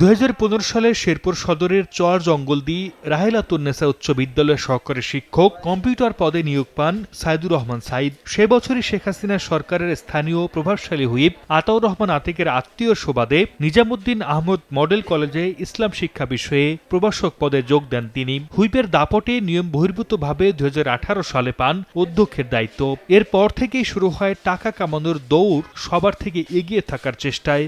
দু হাজার পনেরো সালে শেরপুর সদরের চর জঙ্গলদি রাহেলাতুন্নেসা উচ্চ বিদ্যালয়ের সহকারী শিক্ষক কম্পিউটার পদে নিয়োগ পান সাইদুর রহমান সাইদ। সে বছরই শেখ হাসিনা সরকারের স্থানীয় প্রভাবশালী হুইপ আতাউর রহমান আতিকের আত্মীয় সুবাদে নিজামুদ্দিন আহমদ মডেল কলেজে ইসলাম শিক্ষা বিষয়ে প্রভাষক পদে যোগ দেন তিনি। হুইপের দাপটে নিয়ম বহির্ভূতভাবে দু হাজার আঠারো সালে পান অধ্যক্ষের দায়িত্ব। এরপর থেকেই শুরু হয় টাকা কামানোর দৌড়, সবার থেকে এগিয়ে থাকার চেষ্টায়।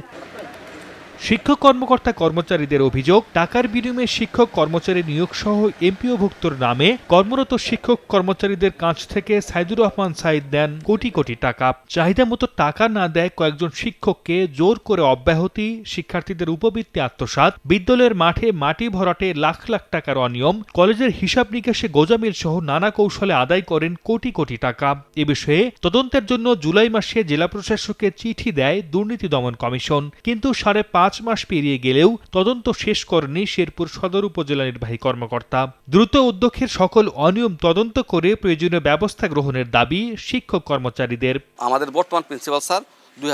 শিক্ষক কর্মকর্তা কর্মচারীদের অভিযোগ, টাকার বিনিময়ে শিক্ষক কর্মচারী নিয়োগ সহ এমপিওভুক্তর নামে কর্মরত শিক্ষক কর্মচারীদের কাছ থেকে সাইদুর রহমান সাইদ দেন কোটি কোটি টাকা। চাহিদা মতো টাকা না দেয় কয়েকজন শিক্ষককে জোর করে অব্যাহতি, শিক্ষার্থীদের উপবৃত্তি, আত্মসাৎ, বিদ্যালয়ের মাঠে মাটি ভরাটে লাখ লাখ টাকার অনিয়ম, কলেজের হিসাব নিকাশে গোজামিল সহ নানা কৌশলে আদায় করেন কোটি কোটি টাকা। এ বিষয়ে তদন্তের জন্য জুলাই মাসে জেলা প্রশাসকে চিঠি দেয় দুর্নীতি দমন কমিশন। কিন্তু সাড়ে পাঁচ মাস পেরিয়ে গেলেও তদন্ত শেষ করেনি শেরপুর সদর উপজেলা নির্বাহী কর্মকর্তা। দ্রুত উদ্যোগের সকল অনিয়ম তদন্ত করে প্রয়োজনীয় ব্যবস্থা গ্রহণের দাবি শিক্ষক কর্মচারীদের। আমাদের বর্তমান প্রিন্সিপাল স্যার দুই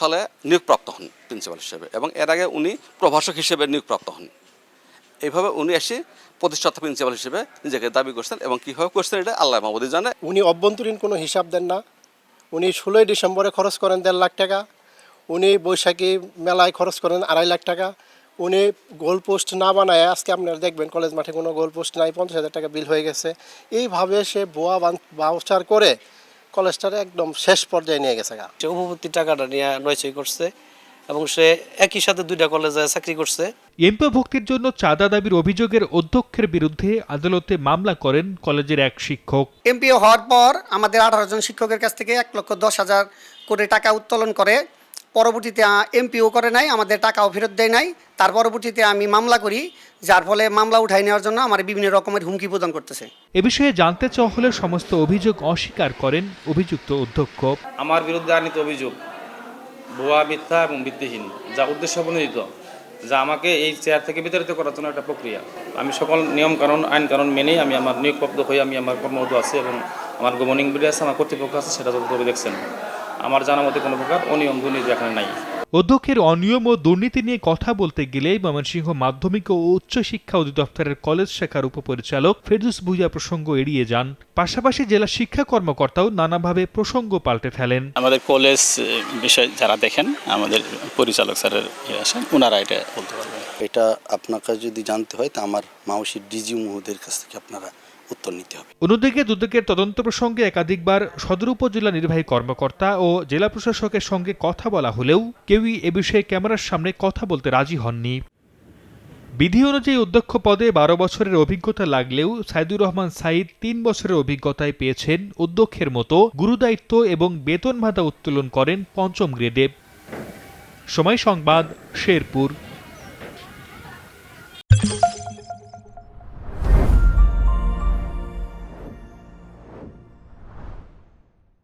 সালে নিয়োগপ্রাপ্ত হন প্রিন্সিপাল হিসেবে এবং এর আগে উনি প্রভাষক হিসেবে নিয়োগপ্রাপ্ত হন। এইভাবে উনি এসে প্রতিষ্ঠাতা প্রিন্সিপাল হিসেবে নিজেকে দাবি করছেন এবং কীভাবে করছেন এটা আল্লাহ মাহমুদি জানে। উনি অভ্যন্তরীণ কোনো হিসাব দেন না। উনি ষোলোই ডিসেম্বরে খরচ করেন দেড় লাখ টাকা। উনি বৈশাখী মেলায় খরচ করেন আড়াই লাখ টাকা। উনি গোল পোস্ট না বানায় আজকে আপনারা দেখবেন কলেজ মাঠে কোনো গোল পোস্ট নাই পঞ্চাশ হাজার টাকা বিল হয়ে গেছে। এইভাবে সে বোয়া বাউচার করে কলেজটারে একদম শেষ পর্যায়ে নিয়ে গেছে গা। সে উপভোক্তি টাকাটা নিয়ে নয়ছয় করছে এবং সে একই সাথে দুইটা কলেজে চাকরি করছে। এমপিও ভক্তির জন্য চাঁদা দাবির অভিযোগের অধ্যক্ষের বিরুদ্ধে আদালতে মামলা করেন কলেজের এক শিক্ষক। এমপিও হওয়ার পর আমাদের আঠারো জন শিক্ষকের কাছ থেকে এক লক্ষ দশ হাজার করে টাকা উত্তোলন করে পরবর্তীতে এমপিও করে নাই আমাদের টাকাও ফেরত দেয় নাই। তার পরবর্তীতে আমি মামলা করি যার ফলে মামলা উঠাই নেওয়ার জন্য আমার বিভিন্ন রকমের হুমকি প্রদান করতেছে। এ বিষয়ে জানতে চাওয়া হলে সমস্ত অভিযোগ অস্বীকার করেন অভিযুক্ত অধ্যক্ষ। আমার বিরুদ্ধে আনিত অভিযোগ ভুয়া মিথ্যা এবং ভিত্তিহীন যা উদ্দেশ্য প্রণোদিত যা আমাকে এই চেয়ার থেকে বিতাড়িত করার জন্য একটা প্রক্রিয়া। আমি সকল নিয়ম কারণ আইন কারণ মেনেই আমি আমার নিয়োগপ্রাপ্ত হয়ে আমি আমার কর্মরত আছি এবং আমার গভর্নিং বিডি আছে আমার কর্তৃপক্ষ আছে সেটা যতভাবে দেখছেন। আমার জানা মতে কোনো প্রকার অনিয়ম দুর্নীতি এখানে নাই। অধ্যক্ষের অনিয়ম ও দুর্নীতি নিয়ে কথা বলতে গেলে ময়মনসিংহ মাধ্যমিক ও উচ্চ শিক্ষা অধিদপ্তরের কলেজ শাখার উপপরিচালক ফেরদুস ভুইয়া প্রসঙ্গ এড়িয়ে যান। পাশাপাশি জেলা শিক্ষা কর্মকর্তাও নানাভাবে প্রসঙ্গ পাল্টে ফেলেন। আমাদের কলেজ বিষয় যারা দেখেন আমাদের পরিচালক স্যারের ইয়ে আসেন ওনারা এটা বলতে পারবেন। এটা আপনাকে যদি জানতে হয় তা আমার মাউসির ডিজি মহোদয়ের কাছ থেকে আপনারা উত্তর নিতে হবে। অন্যদিকে দুদকের তদন্ত প্রসঙ্গে একাধিকবার সদর উপজেলা নির্বাহী কর্মকর্তা ও জেলা প্রশাসকের সঙ্গে কথা বলা হলেও কেউই এ বিষয়ে ক্যামেরার সামনে কথা বলতে রাজি হননি। বিধি অনুযায়ী অধ্যক্ষ পদে বারো বছরের অভিজ্ঞতা লাগলেও সাইদুর রহমান সাইদ তিন বছরের অভিজ্ঞতায় পেয়েছেন অধ্যক্ষের মতো গুরুদায়িত্ব এবং বেতন ভাতা উত্তোলন করেন পঞ্চম গ্রেডে। সময় সংবাদ, শেরপুর।